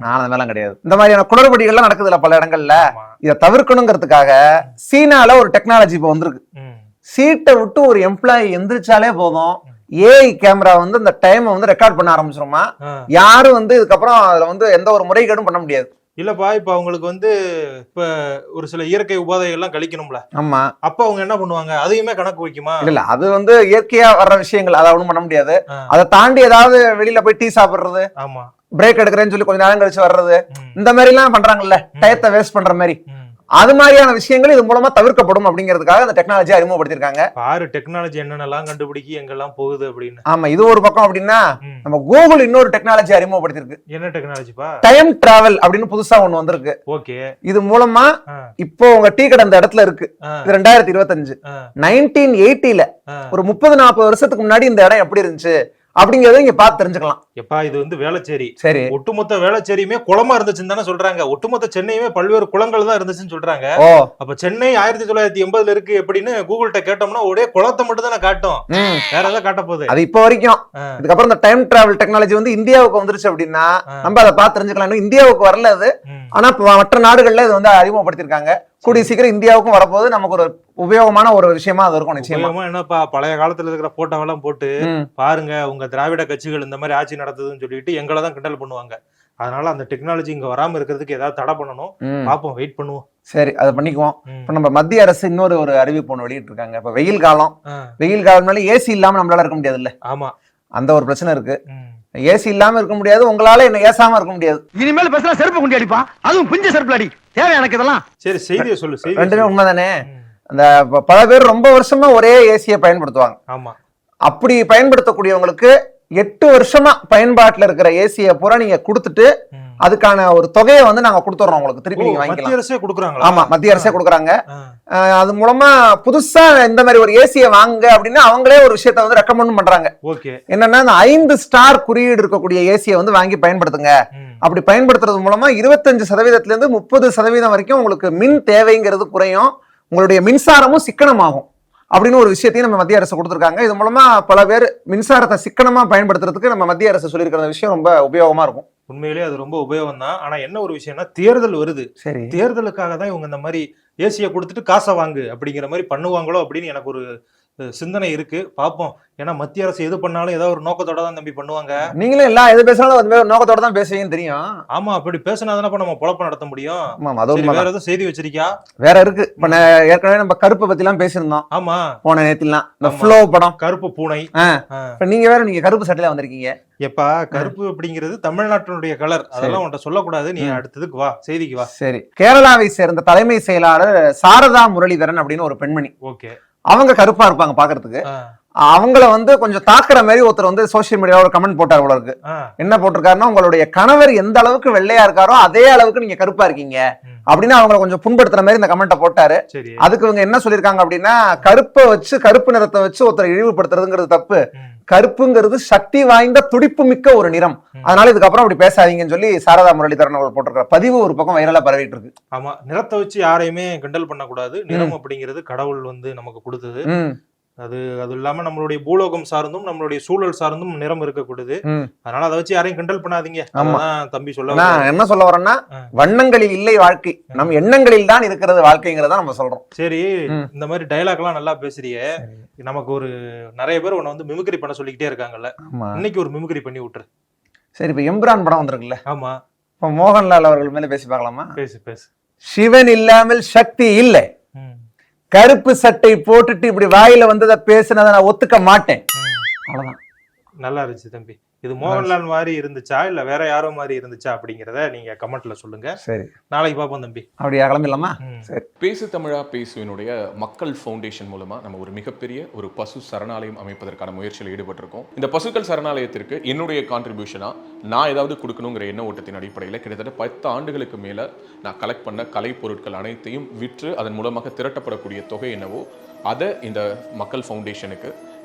நான் அந்த மாதிரிலாம் கிடையாது. இந்த மாதிரியான குளறுபடிகள்லாம் நடக்குதுல்ல பல இடங்கள்ல. இதை தவிர்க்கணுங்கிறதுக்காக சீனால ஒரு டெக்னாலஜி இப்போ வந்திருக்கு. சீட்டை விட்டு ஒரு எம்ப்ளாயி எந்திரிச்சாலே போதும். ஏஐ கேமரா வந்து இந்த டைமை வந்து ரெக்கார்ட் பண்ண ஆரம்பிச்சிருமா. யாரும் வந்து இதுக்கப்புறம் அதுல வந்து எந்த ஒரு முறைகேடும் பண்ண முடியாது. இல்லப்பா இப்ப அவங்களுக்கு வந்து இப்ப ஒரு சில இயற்கை உபாதைகள் எல்லாம் கழிக்கணும்ல. ஆமா. அப்ப அவங்க என்ன பண்ணுவாங்க? அதையுமே கணக்கு வைக்குமா? இல்ல அது வந்து இயற்கையா வர்ற விஷயங்கள் அதை ஒண்ணும் பண்ண முடியாது. அதை தாண்டி ஏதாவது வெளியில போய் டீ சாப்பிடுறது ஆமா. பிரேக் எடுக்கிறேன்னு சொல்லி கொஞ்ச நேரம் கழிச்சு வர்றது இந்த மாதிரி எல்லாம் பண்றாங்கல்ல டயத்தை வேஸ்ட் பண்ற மாதிரி. அது மாதிரியான விஷயங்கள் இது மூலமா தவிர்க்கப்படும் அப்படிங்கிறதுக்காக அந்த டெக்னாலஜி அறிமுகப்படுத்திருக்காங்க பாரு டெக்னாலஜி என்னென்னலாம் கண்டுபிடிக்கி எங்கெல்லாம் போகுது அப்படின்னு ஆமா இது ஒரு பக்கம் அப்படின்னா. நம்ம கூகுள் இன்னொரு டெக்னாலஜி அறிமுகப்படுத்திருக்கு என்ன டெக்னாலஜிப்பா டைம் டிராவல் அப்படின்னு புதுசா ஒண்ணு வந்திருக்கு ஓகே இது மூலமா. இப்போ உங்க டீ கடை அந்த இடத்துல இருக்கு. இது ரெண்டாயிரத்தி இருபத்தஞ்சு. நைன்டீன் எயிட்டில. ஒரு முப்பது நாற்பது வருஷத்துக்கு முன்னாடி இந்த இடம் எப்படி இருந்துச்சு அப்படிங்கறத இங்க பார்த்து தெரிஞ்சுக்கலாம். எப்பா இது வந்து வேளச்சேரி. சரி. ஒட்டுமொத்த வேளச்சேரியுமே குளமா இருந்துச்சுன்னு தானே சொல்றாங்க. ஒட்டுமொத்த சென்னையுமே பல்வேறு குளங்கள் தான் இருந்துச்சுன்னு சொல்றாங்க. அப்ப சென்னை ஆயிரத்தி தொள்ளாயிரத்தி எண்பதுல இருக்கு எப்படின்னு கூகுள்கிட்ட கேட்டோம்னா ஒரே குளத்தை மட்டும் தானே காட்டும். வேற ஏதாவது காட்ட போகுது. அது இப்போ வரைக்கும். இதுக்கப்புறம் இந்த டைம் டிராவல் டெக்னாலஜி வந்து இந்தியாவுக்கு வந்துருச்சு அப்படின்னா. நம்ம அதை பார்த்து தெரிஞ்சுக்கலாம். இந்தியாவுக்கு வரல அது. ஆனா மற்ற நாடுகள்ல இது வந்து அறிமுகப்படுத்திருக்காங்க கூடிய சீக்கிரம் இந்தியாவுக்கும் வரப்போகுது. நமக்கு ஒரு உபயோகமான ஒரு விஷயமா அது இருக்கும் நிச்சயமா. என்னப்பா பழைய காலத்துல இருக்கிற போட்டோவெல்லாம் போட்டு. பாருங்க உங்க திராவிட கட்சிகள் இந்த மாதிரி ஆட்சி நடத்துதுன்னு சொல்லிட்டு எங்களை தான் கிண்டல் பண்ணுவாங்க. அதனால அந்த டெக்னாலஜி இங்க வராம இருக்கிறதுக்கு ஏதாவது தடை பண்ணணும். ம். பாப்போம் வெயிட் பண்ணுவோம். சரி அதை பண்ணிக்குவோம். இப்ப நம்ம மத்திய அரசு இன்னொரு ஒரு அறிவிப்பு ஒன்று வெளியிட்டு இருக்காங்க இப்ப வெயில் காலம். வெயில் காலம்னால ஏசி இல்லாம நம்மளால இருக்க முடியாது இல்ல ஆமா. அந்த ஒரு பிரச்சனை இருக்கு. ஏசி இல்லாம இருக்க முடியாது. உங்களால என்ன ஏசாம இருக்க முடியாது. இனிமேல் பேசுனா செருப்பு குண்டி அடிப்பா. அதுவும் பிஞ்ச செருப்புல அடி. தேவை எனக்கு இதெல்லாம். சரி செய்தியை சொல்லு செய்தி ரெண்டுமே உண்மைதானே. அந்த பல பேர் ரொம்ப வருஷமா ஒரே ஏசியை பயன்படுத்துவாங்க. ஆமா. அப்படி பயன்படுத்தக்கூடியவங்களுக்கு எட்டு வருஷமா பயன்பாட்டுல இருக்கிற ஏசியை பூரா நீங்க கொடுத்துட்டு. அதுக்கான ஒரு தொகையை வந்து நாங்க கொடுத்துறோம் உங்களுக்கு. திருப்பி நீங்க மத்திய வாங்கிக்கலாம் அரசே கொடுக்குறாங்களா? ஆமா மத்திய அரசே கொடுக்குறாங்க. அது மூலமா புதுசா இந்த மாதிரி ஒரு ஏசியை வாங்குங்க அப்படின்னு அவங்களே ஒரு விஷயத்த வந்து ரெக்கமெண்ட் பண்றாங்க. ஓகே. என்னன்னா அந்த ஐந்து ஸ்டார் குறியீடு இருக்கக்கூடிய ஏசியை வந்து வாங்கி பயன்படுத்துங்க. அப்படி பயன்படுத்துறது மூலமா இருபத்தஞ்சு சதவீதத்துல இருந்து முப்பது சதவீதம் வரைக்கும் உங்களுக்கு மின் தேவைங்கிறது குறையும். உங்களுடைய மின்சாரமும் சிக்கனமாகும். அப்படின்னு ஒரு விஷயத்தையும் நம்ம மத்திய அரசு கொடுத்துருக்காங்க. இது மூலமா பல பேர் மின்சாரத்தை சிக்கனமா பயன்படுத்துறதுக்கு நம்ம மத்திய அரசு சொல்லியிருக்கிற விஷயம் ரொம்ப உபயோகமா இருக்கும். உண்மையிலேயே அது ரொம்ப உபயோகம் தான் ஆனா என்ன ஒரு விஷயம்னா தேர்தல் வருது. சரி. தேர்தலுக்காக தான் இவங்க இந்த மாதிரி ஏசியை கொடுத்துட்டு காசை வாங்கு அப்படிங்கிற மாதிரி பண்ணுவாங்களோ அப்படின்னு எனக்கு ஒரு சிந்தனை இருக்கு. பார்ப்போம் ஏன்னா மத்திய அரசு எது பண்ணாலும் ஏதோ ஒரு நோக்கத்தோட தான் தம்பி பண்ணுவாங்க. நீங்களும் எல்லாம் எது பேசினாலும் அது நோக்கத்தோட தான் பேசுவீங்கன்னு தெரியும். ஆமா அப்படி பேசினாதானப்ப நம்ம பொழப்பு நடத்த முடியும். ஆமா அது. வேற எதுவும் செய்தி வச்சிருக்கியா? வேற இருக்கு. இப்ப ஏற்கனவே நம்ம கருப்பை பத்தி எல்லாம் பேசியிருந்தோம். ஆமா. போன நேரத்திலாம் இந்த. ஃப்ளோ படம். கருப்பு பூனை. இப்ப நீங்க வேற நீங்க கருப்பு சட்டையில வந்திருக்கீங்க. எப்பா கருப்பு அப்படிங்கிறது தமிழ்நாட்டினுடைய கலர் அதெல்லாம் உன்ட்ட சொல்லக்கூடாது. நீ. அடுத்ததுக்கு வா செய்திக்கு வா. சரி. கேரளாவை சேர்ந்த தலைமை செயலாளர் சாரதா முரளிதரன் அப்படின்னு ஒரு பெண்மணி. ஓகே. அவங்க கருப்பா இருப்பாங்க பாக்குறதுக்கு. அவங்கள வந்து கொஞ்சம் தாக்குற மாதிரி ஒருத்தர் வந்து சோஷியல் மீடியாவில் ஒரு கமெண்ட் போட்டார் இருக்கு. என்ன போட்டிருக்காருன்னா உங்களுடைய கணவர் எந்த அளவுக்கு வெள்ளையா இருக்காரோ அதே அளவுக்கு நீங்க கருப்பா இருக்கீங்க. அப்படின்னு அவங்கள கொஞ்சம் புண்படுத்துற மாதிரி இந்த கமெண்ட்டை போட்டாரு. அதுக்கு இவங்க என்ன சொல்லியிருக்காங்க அப்படின்னா கருப்பை வச்சு கருப்பு நிறத்தை வச்சு ஒருத்தரை இழிவுபடுத்துறதுங்கிறது தப்பு. கருப்புங்கிறது சக்தி வாய்ந்த துடிப்பு மிக்க ஒரு நிறம். அதனால இதுக்கப்புறம் அப்படி பேசாதீங்கன்னு சொல்லி சாரதா முரளிதரன் அவர் போட்டிருக்கிற பதிவு ஒரு பக்கம் வைரலா பரவிட்டு இருக்கு. ஆமா. நிறத்தை வச்சு யாரையுமே கிண்டல் பண்ணக்கூடாது. நிறம் அப்படிங்கிறது கடவுள் வந்து நமக்கு கொடுத்தது. அது அது இல்லாம நம்மளுடைய பூலோகம் சார்ந்தும் நம்மளுடைய சூழல் சார்ந்தும் நிறம் இருக்கக்கூடியது. ம். அதனால அதை வச்சு யாரையும் கிண்டல் பண்ணாதீங்க. தம்பி சொல்ல நான். என்ன சொல்ல வரேன்னா. வண்ணங்களில் இல்லை வாழ்க்கை. நம் எண்ணங்களில் தான் இருக்கிறது வாழ்க்கைங்கிறத நம்ம சொல்றோம். சரி. இந்த மாதிரி டைலாக் எல்லாம் நல்லா பேசுறியே. நமக்கு ஒரு நிறைய பேர் உன்னை வந்து மிமிக்ரி பண்ண சொல்லிக்கிட்டே இருக்காங்கல்ல. இன்னைக்கு ஒரு மிமிக்ரி பண்ணி விட்டுரு. சரி இப்ப எம்பிரான் படம் வந்திருக்குல்ல? ஆமா. இப்ப மோகன்லால் அவர்கள் மேல பேசி பார்க்கலாமா? பேசு பேசு. சிவன் இல்லாமல் சக்தி இல்லை. கருப்பு சட்டை போட்டுட்டு இப்படி வாயில வந்ததை பேசுனதை நான் ஒத்துக்க மாட்டேன். அவ்வளவுதான். நல்லா இருந்துச்சு தம்பி. இது மோகன்லால் மாதிரி இருந்துச்சா? இல்ல வேற யாரோ மாதிரி இருந்துச்சா அப்படிங்கறத நீங்க கமெண்ட்ல சொல்லுங்க. சரி. நாளைக்கு பாப்போம் தம்பி. அப்படியா கிளம்பிடலாமா. சரி. பேசு தமிழா பேசுவினுடைய மக்கள் ஃபவுண்டேஷன் மூலமா நம்ம ஒரு மிகப்பெரிய ஒரு பசு சரணாலயம் அமைப்பதற்கான முயற்சியில் ஈடுபட்டிருக்கோம். இந்த பசுக்கள் சரணாலயத்திற்கு என்னுடைய கான்ட்ரிபியூஷனா நான் ஏதாவது கொடுக்கணுங்கிற எண்ண ஓட்டத்தின் அடிப்படையில் கிட்டத்தட்ட பத்து ஆண்டுகளுக்கு மேல நான் கலெக்ட் பண்ண கலை பொருட்கள் அனைத்தையும் விற்று அதன் மூலமாக திரட்டப்படக்கூடிய தொகை என்னவோ அதை இந்த மக்கள் ஃபவுண்டேஷனுக்கு